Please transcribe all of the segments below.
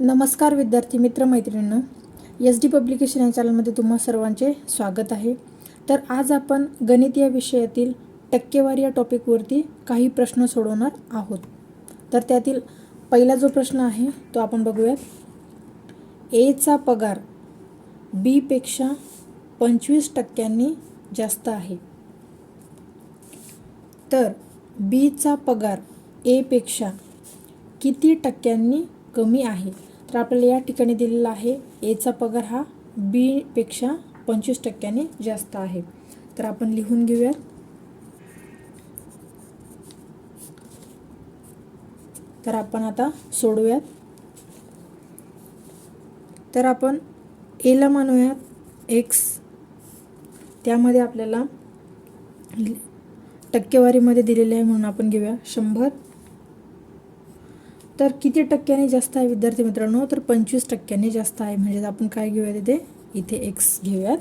नमस्कार विद्यार्थी मित्रमैत्रिणींनो S D publication या चॅनलमध्ये तुम्हा सर्वांचे स्वागत आहे. तर आज आपण गणित या विषयातील टक्केवारी या टॉपिकवरती काही प्रश्न सोडवणार आहोत. तर त्यातील पहिला जो प्रश्न आहे तो आपण बघूयात. एचा पगार बीपेक्षा पंचवीस टक्क्यांनी जास्त आहे. तर बीचा पगार एपेक्षा किती टक्क्यांनी कमी आहे? तर आपल्याला या ठिकाणी दिलेला आहे. एचा पगार हा बीपेक्षा पंचवीस टक्क्याने जास्त आहे. तर आपण लिहून घेऊयात. तर आपण आता सोडूयात. तर आपण एला मानूयात एक्स त्यामध्ये आपल्याला टक्केवारीमध्ये दिलेले आहे म्हणून आपण घेऊया शंभर. तर किती टक्क्यांनी जास्त आहे विद्यार्थी मित्रांनो? तर पंचवीस टक्क्यांनी जास्त आहे. म्हणजे आपण काय घेऊयात इथे? इथे एक्स घेऊयात.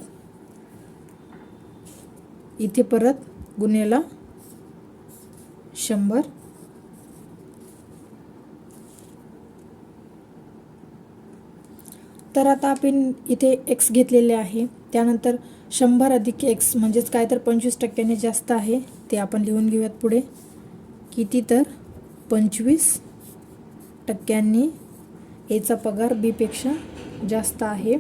इथे परत गुन्हेला शंभर. तर आता आपण इथे एक्स घेतलेले आहे. त्यानंतर शंभर अधिक एक्स म्हणजेच काय? तर पंचवीस टक्क्याने जास्त आहे. ते आपण लिहून घेऊयात पुढे. किती तर? पंचवीस. टक्क्यांनी एचा पगार बीपेक्षा जास्त आहे.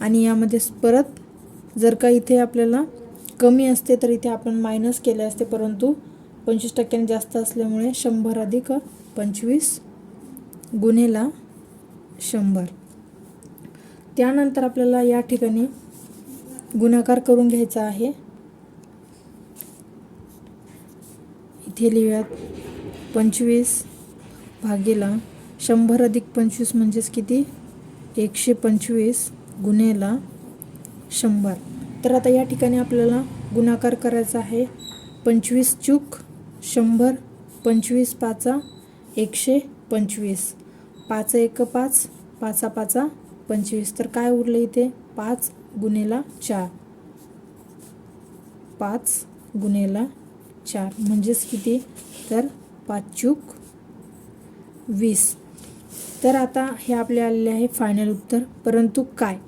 आणि यामध्ये परत जर का इथे आपल्याला कमी असते तर इथे आपण मायनस केले असते. परंतु पंचवीस टक्क्यांनी जास्त असल्यामुळे शंभर अधिक पंचवीस गुन्हेला शंभर. त्यानंतर आपल्याला या ठिकाणी गुणाकार करून घ्यायचा आहे. इथे लिहूयात पंचवीस भागेला शंभर अधिक पंचवीस म्हणजेच किती? एकशे पंचवीस गुन्हेला शंभर. तर आता या ठिकाणी आपल्याला गुणाकार करायचा आहे. पंचवीस चूक शंभर पंचवीस पाचा एकशे पंचवीस. पाच एक पाच पाचा पाचा पंचवीस. तर काय उरलं इथे? पाच गुन्हेला चार. पाच गुन्हेला चार. म्हणजेच किती? तर पाच चूक वीस. तर आता हे आपले आलेले आहे फायनल उत्तर. परंतु काय?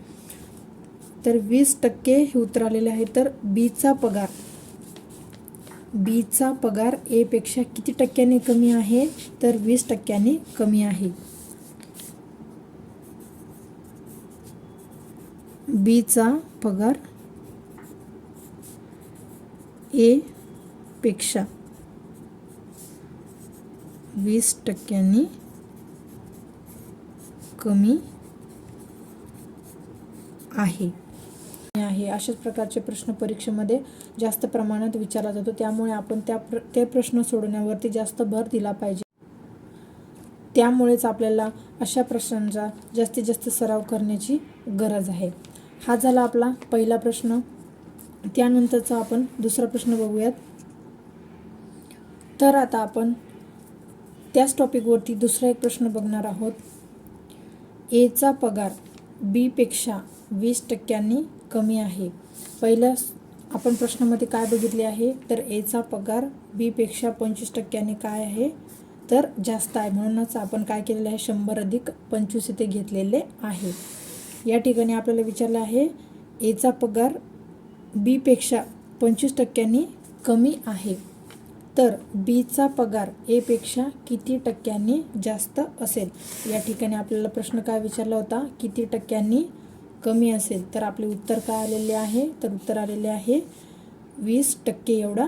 तर वीस टक्के हे उत्तर आलेले आहे. तर बीचा पगार. बीचा पगार एपेक्षा किती टक्क्यांनी कमी आहे? तर वीस टक्क्यांनी कमी आहे. बीचा पगार ए पेक्षा वीस टक्क्यांनी कमी आहे. आहे. अशाच प्रकारचे प्रश्न परीक्षेमध्ये जास्त प्रमाणात विचारला जातो. त्यामुळे आपण त्या प्र ते प्रश्न सोडवण्यावरती जास्त भर दिला पाहिजे. त्यामुळेच आपल्याला अशा प्रश्नांचा जास्तीत जास्त सराव करण्याची गरज आहे. हा झाला आपला पहिला प्रश्न. त्यानंतरचा आपण दुसरा प्रश्न बघूयात. तर आता आपण त्याच टॉपिकवरती दुसरा एक प्रश्न बघणार आहोत. एचा पगार बीपेक्षा वीस टक्क्यांनी कमी आहे. पहिल्या आपण प्रश्नामध्ये काय बघितले आहे? तर एचा पगार बीपेक्षा पंचवीस टक्क्यांनी काय आहे? तर जास्त आहे. म्हणूनच आपण काय केलेलं आहे? शंभर अधिक पंचवीस इथे घेतलेले आहे. या ठिकाणी आपल्याला विचारलं आहे एचा पगार बीपेक्षा पंचवीस टक्क्यांनी कमी आहे. तर बीचा पगार एपेक्षा किती टक्क्यांनी जास्त असेल? या ठिकाणी आपल्याला प्रश्न काय विचारला होता? किती टक्क्यांनी कमी असेल? तर आपले उत्तर काय आलेले आहे? तर उत्तर आलेले आहे वीस टक्के एवढा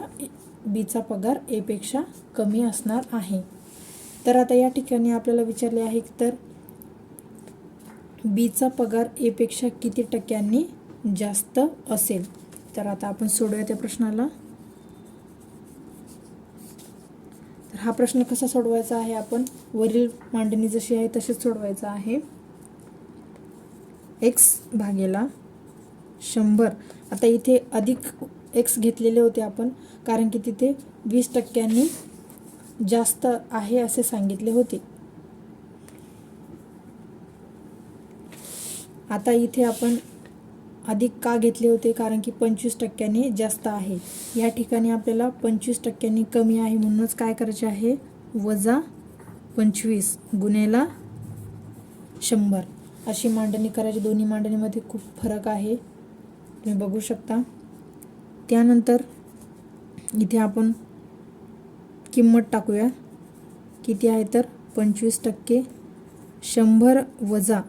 बीचा पगार एपेक्षा कमी असणार आहे. तर आता या ठिकाणी आपल्याला विचारले आहे तर बीचा पगार एपेक्षा किती टक्क्यांनी जास्त असेल? तर आता आपण सोडूया त्या प्रश्नाला तर हा प्रश्न कसा सोडवायचा आहे आपण? वरील मांडणी जशी आहे तशीच सोडवायचा आहे. एक्स भागेला शंभर. आता इथे अधिक एक्स घेतलेले होते आपण कारण की तिथे वीस टक्क्यांनी जास्त आहे असे सांगितले होते. आता इथे आपण अधिक का घेतले होते? कारण की पंचवीस टक्क्यांनी जास्त आहे. या ठिकाणी आपल्याला पंचवीस टक्क्यांनी कमी आहे म्हणूनच काय करायचे आहे? वजा पंचवीस गुन्हेला शंभर. अशी मांडणी करायची. दोन्ही मांडणीमध्ये खूप फरक आहे. तुम्ही बघू शकता. त्यानंतर इथे आपण किंमत टाकूया. किती आहे तर? पंचवीस टक्के शंभर वजा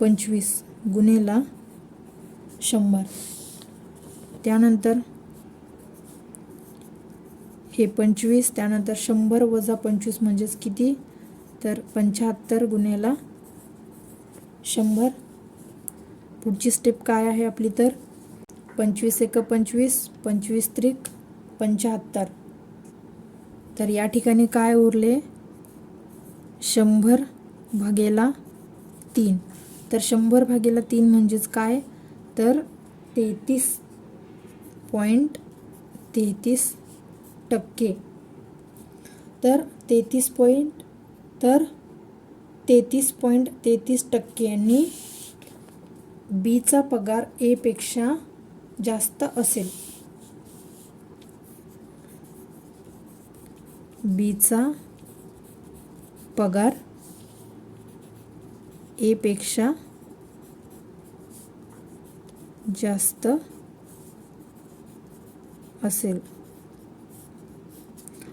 पंचवीस. गुन्हेला शंभर. त्यानंतर हे पंचवीस त्यानंतर शंभर वजा पंचवीस म्हणजेच किती? तर पंच्याहत्तर गुन्ह्याला शंभर. पुढची स्टेप काय आहे आपली तर? पंचवीस एक पंचवीस पंचवीस त्रिक पंच्याहत्तर. तर या ठिकाणी काय उरले? शंभर भागेला तीन. तर शंभर भागेला तीन म्हणजेच काय? तर तेहतीस पॉईंट तेहतीस टक्के. तर तेहतीस पॉईंट तर तेहतीस पॉईंट तेहतीस टक्क्यांनी बीचा पगार एपेक्षा जास्त असेल. बीचा पगार एपेक्षा जास्त असेल.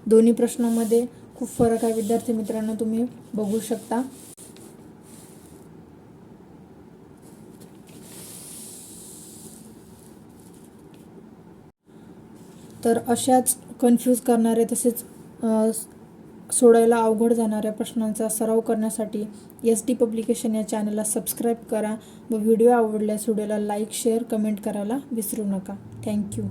दोन्ही प्रश्नामध्ये खूप फरक आहे विद्यार्थी मित्रांनो तुम्ही बघू शकता. तर अशाच कन्फ्यूज करणारे तसेच सोडायला अवघड जाणाऱ्या प्रश्नांचा सराव करण्यासाठी एस डी पब्लिकेशन या चॅनलला सबस्क्राईब करा व व्हिडिओ आवडल्यास व्हिडिओला लाईक शेअर कमेंट करायला विसरू नका. थँक्यू